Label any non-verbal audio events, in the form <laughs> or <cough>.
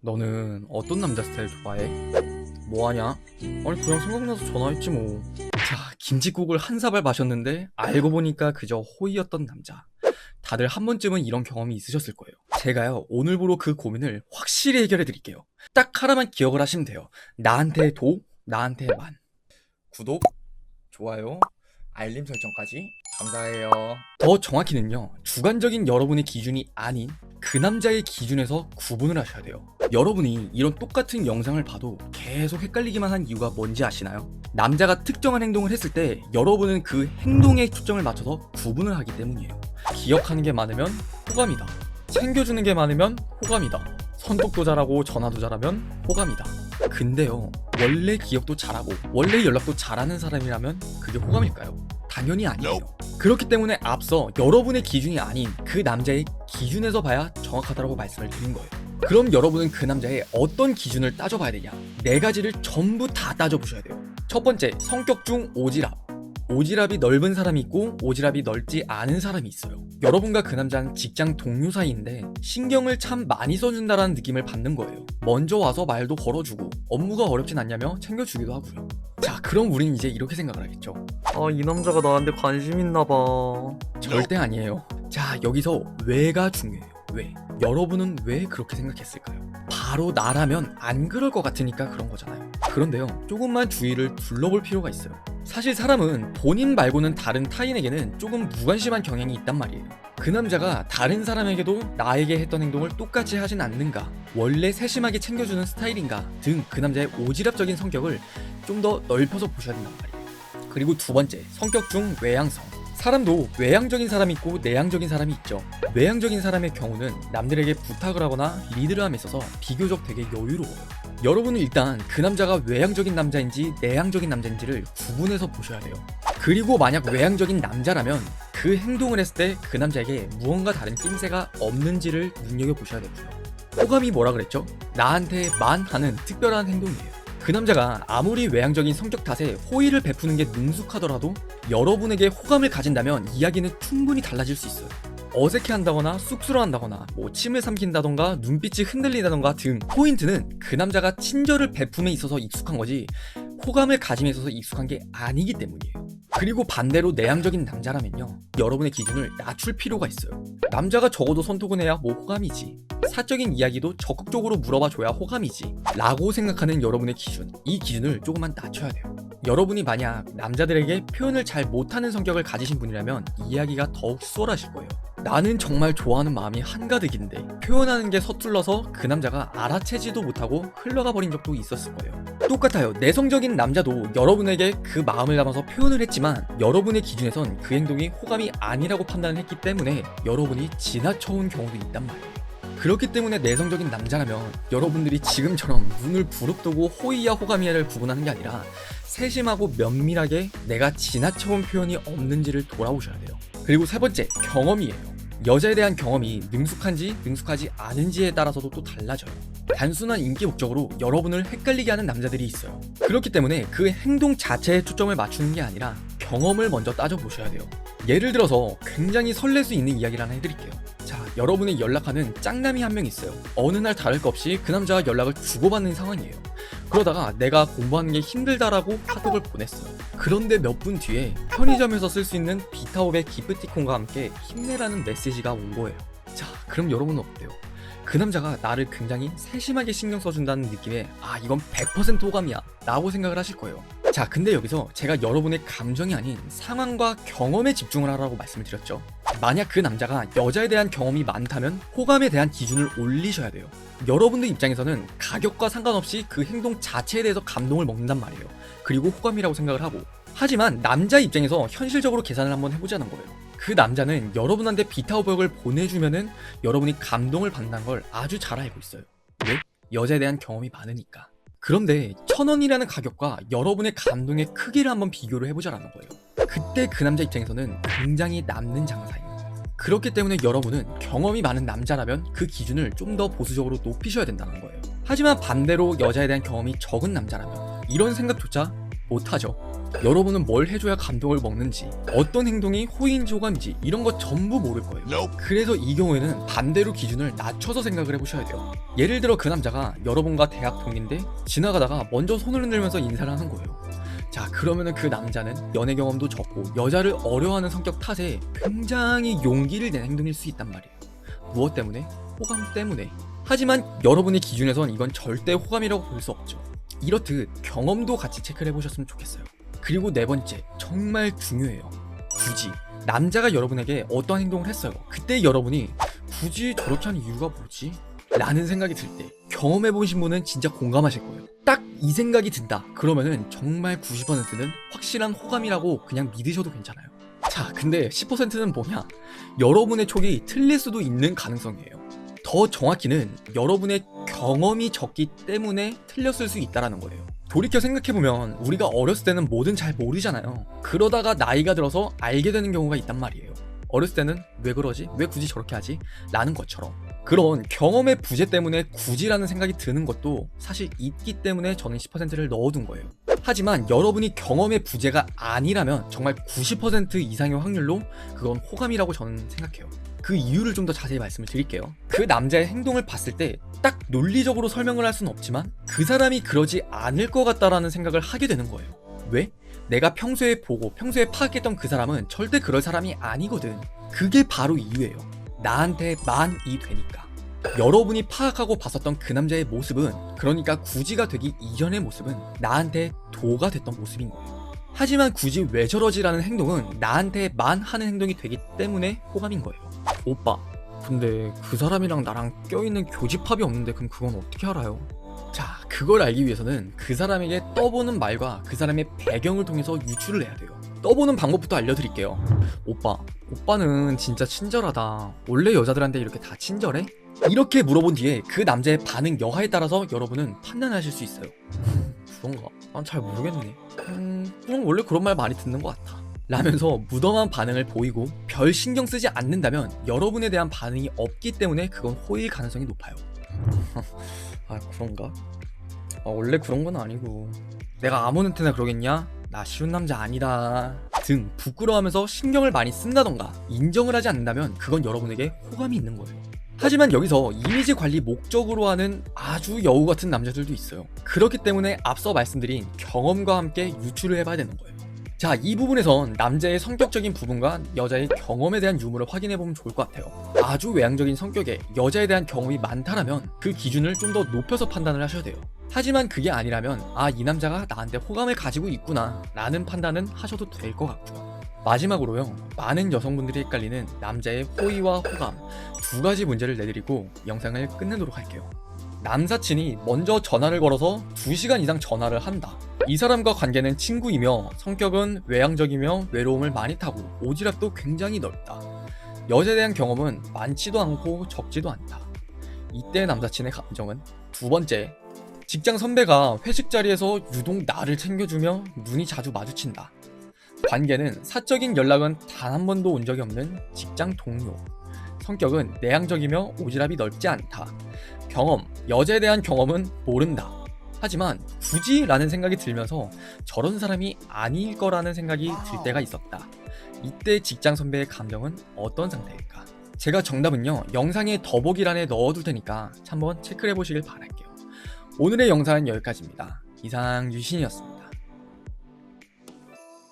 너는 어떤 남자 스타일 좋아해? 뭐하냐? 아니 그냥 생각나서 전화했지 뭐. 자, 김치국을 한 사발 마셨는데 알고 보니까 그저 호의였던 남자. 다들 한 번쯤은 이런 경험이 있으셨을 거예요. 제가요, 오늘부로 그 고민을 확실히 해결해 드릴게요. 딱 하나만 기억을 하시면 돼요. 나한테 도, 나한테 만. 구독, 좋아요, 알림 설정까지 감사해요. 더 정확히는요, 주관적인 여러분의 기준이 아닌 그 남자의 기준에서 구분을 하셔야 돼요. 여러분이 이런 똑같은 영상을 봐도 계속 헷갈리기만 한 이유가 뭔지 아시나요? 남자가 특정한 행동을 했을 때 여러분은 그 행동에 초점을 맞춰서 구분을 하기 때문이에요. 기억하는 게 많으면 호감이다. 챙겨주는 게 많으면 호감이다. 선톡도 잘하고 전화도 잘하면 호감이다. 근데요, 원래 기억도 잘하고 원래 연락도 잘하는 사람이라면 그게 호감일까요? 당연히 아니에요. 그렇기 때문에 앞서 여러분의 기준이 아닌 그 남자의 기준에서 봐야 정확하다고 말씀을 드린 거예요. 그럼 여러분은 그 남자의 어떤 기준을 따져봐야 되냐? 네 가지를 전부 다 따져보셔야 돼요. 첫 번째, 성격 중 오지랖. 오지랖이 넓은 사람이 있고 오지랖이 넓지 않은 사람이 있어요. 여러분과 그 남자는 직장 동료 사이인데 신경을 참 많이 써준다라는 느낌을 받는 거예요. 먼저 와서 말도 걸어주고 업무가 어렵진 않냐며 챙겨주기도 하고요. 자, 그럼 우린 이제 이렇게 생각을 하겠죠. 아, 이 남자가 나한테 관심 있나 봐. 절대 아니에요. 자, 여기서 왜가 중요해요. 왜? 여러분은 왜 그렇게 생각했을까요? 바로 나라면 안 그럴 것 같으니까 그런 거잖아요. 그런데요, 조금만 주의를 둘러볼 필요가 있어요. 사실 사람은 본인 말고는 다른 타인에게는 조금 무관심한 경향이 있단 말이에요. 그 남자가 다른 사람에게도 나에게 했던 행동을 똑같이 하진 않는가, 원래 세심하게 챙겨주는 스타일인가 등 그 남자의 오지랖적인 성격을 좀 더 넓혀서 보셔야 된단 말이에요. 그리고 두 번째, 성격 중 외향성. 사람도 외향적인 사람이 있고 내향적인 사람이 있죠. 외향적인 사람의 경우는 남들에게 부탁을 하거나 리드를 함에 있어서 비교적 되게 여유로워요. 여러분은 일단 그 남자가 외향적인 남자인지 내향적인 남자인지를 구분해서 보셔야 돼요. 그리고 만약 외향적인 남자라면 그 행동을 했을 때 그 남자에게 무언가 다른 낌새가 없는지를 눈여겨보셔야 되고요. 호감이 뭐라 그랬죠? 나한테 만 하는 특별한 행동이에요. 그 남자가 아무리 외향적인 성격 탓에 호의를 베푸는 게 능숙하더라도 여러분에게 호감을 가진다면 이야기는 충분히 달라질 수 있어요. 어색해 한다거나 쑥스러워 한다거나 뭐 침을 삼킨다던가 눈빛이 흔들린다던가 등 포인트는 그 남자가 친절을 베품에 있어서 익숙한 거지 호감을 가짐에 있어서 익숙한 게 아니기 때문이에요. 그리고 반대로 내향적인 남자라면요. 여러분의 기준을 낮출 필요가 있어요. 남자가 적어도 손톱은 해야 뭐 호감이지. 사적인 이야기도 적극적으로 물어봐 줘야 호감이지. 라고 생각하는 여러분의 기준. 이 기준을 조금만 낮춰야 돼요. 여러분이 만약 남자들에게 표현을 잘 못하는 성격을 가지신 분이라면 이야기가 더욱 수월하실 거예요. 나는 정말 좋아하는 마음이 한가득인데 표현하는 게 서툴러서 그 남자가 알아채지도 못하고 흘러가 버린 적도 있었을 거예요. 똑같아요. 내성적인 남자도 여러분에게 그 마음을 담아서 표현을 했지만 여러분의 기준에선 그 행동이 호감이 아니라고 판단을 했기 때문에 여러분이 지나쳐온 경우도 있단 말이에요. 그렇기 때문에 내성적인 남자라면 여러분들이 지금처럼 눈을 부릅뜨고 호의야 호감이야를 구분하는 게 아니라 세심하고 면밀하게 내가 지나쳐온 표현이 없는지를 돌아보셔야 돼요. 그리고 세 번째, 경험이에요. 여자에 대한 경험이 능숙한지 능숙하지 않은지에 따라서도 또 달라져요. 단순한 인기 목적으로 여러분을 헷갈리게 하는 남자들이 있어요. 그렇기 때문에 그 행동 자체에 초점을 맞추는 게 아니라 경험을 먼저 따져보셔야 돼요. 예를 들어서 굉장히 설렐 수 있는 이야기를 하나 해드릴게요. 자, 여러분이 연락하는 짱남이 한 명 있어요. 어느 날 다를 것 없이 그 남자와 연락을 주고받는 상황이에요. 그러다가 내가 공부하는 게 힘들다라고 카톡을 보냈어요. 그런데 몇 분 뒤에 편의점에서 쓸 수 있는 비타옵의 기프티콘과 함께 힘내라는 메시지가 온 거예요. 자, 그럼 여러분은 어때요? 그 남자가 나를 굉장히 세심하게 신경 써준다는 느낌에 아 이건 100% 호감이야 라고 생각을 하실 거예요 자 근데 여기서 제가 여러분의 감정이 아닌 상황과 경험에 집중을 하라고 말씀을 드렸죠 만약 그 남자가 여자에 대한 경험이 많다면 호감에 대한 기준을 올리셔야 돼요 여러분들 입장에서는 가격과 상관없이 그 행동 자체에 대해서 감동을 먹는단 말이에요 그리고 호감이라고 생각을 하고 하지만 남자 입장에서 현실적으로 계산을 한번 해보자는 거예요 그 남자는 여러분한테 비타오백을 보내주면은 여러분이 감동을 받는다는 걸 아주 잘 알고 있어요. 왜? 여자에 대한 경험이 많으니까. 그런데 천 원이라는 가격과 여러분의 감동의 크기를 한번 비교를 해보자라는 거예요. 그때 그 남자 입장에서는 굉장히 남는 장사예요. 그렇기 때문에 여러분은 경험이 많은 남자라면 그 기준을 좀 더 보수적으로 높이셔야 된다는 거예요. 하지만 반대로 여자에 대한 경험이 적은 남자라면 이런 생각조차 못하죠. 여러분은 뭘 해줘야 감동을 먹는지, 어떤 행동이 호의인지 호감인지 이런 거 전부 모를 거예요. 그래서 이 경우에는 반대로 기준을 낮춰서 생각을 해보셔야 돼요. 예를 들어 그 남자가 여러분과 대학 동인데 지나가다가 먼저 손을 흔들면서 인사를 하는 거예요. 자 그러면은 그 남자는 연애 경험도 적고 여자를 어려워하는 성격 탓에 굉장히 용기를 낸 행동일 수 있단 말이에요. 무엇 때문에? 호감 때문에. 하지만 여러분의 기준에선 이건 절대 호감이라고 볼 수 없죠. 이렇듯 경험도 같이 체크를 해보셨으면 좋겠어요. 그리고 네 번째, 정말 중요해요. 굳이 남자가 여러분에게 어떤 행동을 했어요. 그때 여러분이 굳이 저렇게 하는 이유가 뭐지? 라는 생각이 들 때 경험해보신 분은 진짜 공감하실 거예요. 딱 이 생각이 든다. 그러면은 정말 90%는 확실한 호감이라고 그냥 믿으셔도 괜찮아요. 자, 근데 10%는 뭐냐? 여러분의 촉이 틀릴 수도 있는 가능성이에요. 더 정확히는 여러분의 경험이 적기 때문에 틀렸을 수 있다라는 거예요. 돌이켜 생각해보면 우리가 어렸을 때는 뭐든 잘 모르잖아요. 그러다가 나이가 들어서 알게 되는 경우가 있단 말이에요. 어렸을 때는 왜 그러지? 왜 굳이 저렇게 하지? 라는 것처럼. 그런 경험의 부재 때문에 굳이라는 생각이 드는 것도 사실 있기 때문에 저는 10%를 넣어둔 거예요. 하지만 여러분이 경험의 부재가 아니라면 정말 90% 이상의 확률로 그건 호감이라고 저는 생각해요. 그 이유를 좀 더 자세히 말씀을 드릴게요. 그 남자의 행동을 봤을 때 딱 논리적으로 설명을 할 수는 없지만 그 사람이 그러지 않을 것 같다라는 생각을 하게 되는 거예요. 왜? 내가 평소에 보고 평소에 파악했던 그 사람은 절대 그럴 사람이 아니거든. 그게 바로 이유예요. 나한테 만이 되니까. 여러분이 파악하고 봤었던 그 남자의 모습은 그러니까 구지가 되기 이전의 모습은 나한테 도가 됐던 모습인 거예요. 하지만 굳이 왜 저러지라는 행동은 나한테만 하는 행동이 되기 때문에 호감인 거예요. 오빠, 근데 그 사람이랑 나랑 껴있는 교집합이 없는데 그럼 그건 어떻게 알아요? 자, 그걸 알기 위해서는 그 사람에게 떠보는 말과 그 사람의 배경을 통해서 유추를 해야 돼요. 떠보는 방법부터 알려드릴게요. 오빠, 오빠는 진짜 친절하다. 원래 여자들한테 이렇게 다 친절해? 이렇게 물어본 뒤에 그 남자의 반응 여하에 따라서 여러분은 판단하실 수 있어요. <laughs> 그런가? 난 잘 모르겠네. 음, 그럼 원래 그런 말 많이 듣는 것 같아. 라면서 무덤한 반응을 보이고 별 신경 쓰지 않는다면 여러분에 대한 반응이 없기 때문에 그건 호의일 가능성이 높아요. <laughs> 아 그런가? 아, 원래 그런 건 아니고 내가 아무한테나 그러겠냐? 나 쉬운 남자 아니다 등 부끄러워하면서 신경을 많이 쓴다던가 인정을 하지 않는다면 그건 여러분에게 호감이 있는 거예요. 하지만 여기서 이미지 관리 목적으로 하는 아주 여우 같은 남자들도 있어요. 그렇기 때문에 앞서 말씀드린 경험과 함께 유추를 해봐야 되는 거예요. 자, 이 부분에선 남자의 성격적인 부분과 여자의 경험에 대한 유무를 확인해보면 좋을 것 같아요. 아주 외향적인 성격에 여자에 대한 경험이 많다라면 그 기준을 좀 더 높여서 판단을 하셔야 돼요. 하지만 그게 아니라면, 아, 이 남자가 나한테 호감을 가지고 있구나, 라는 판단은 하셔도 될 것 같고요. 마지막으로요, 많은 여성분들이 헷갈리는 남자의 호의와 호감 두 가지 문제를 내드리고 영상을 끝내도록 할게요. 남사친이 먼저 전화를 걸어서 2시간 이상 전화를 한다. 이 사람과 관계는 친구이며 성격은 외향적이며 외로움을 많이 타고 오지랖도 굉장히 넓다. 여자에 대한 경험은 많지도 않고 적지도 않다. 이때 남사친의 감정은 두 번째, 직장 선배가 회식 자리에서 유독 나를 챙겨주며 눈이 자주 마주친다. 관계는 사적인 연락은 단 한 번도 온 적이 없는 직장 동료. 성격은 내향적이며 오지랖이 넓지 않다. 경험, 여자에 대한 경험은 모른다. 하지만 굳이 라는 생각이 들면서 저런 사람이 아닐 거라는 생각이 들 때가 있었다. 이때 직장 선배의 감정은 어떤 상태일까? 제가 정답은요, 영상의 더보기란에 넣어둘 테니까 한번 체크해 보시길 바랄게요. 오늘의 영상은 여기까지입니다. 이상 유신이었습니다.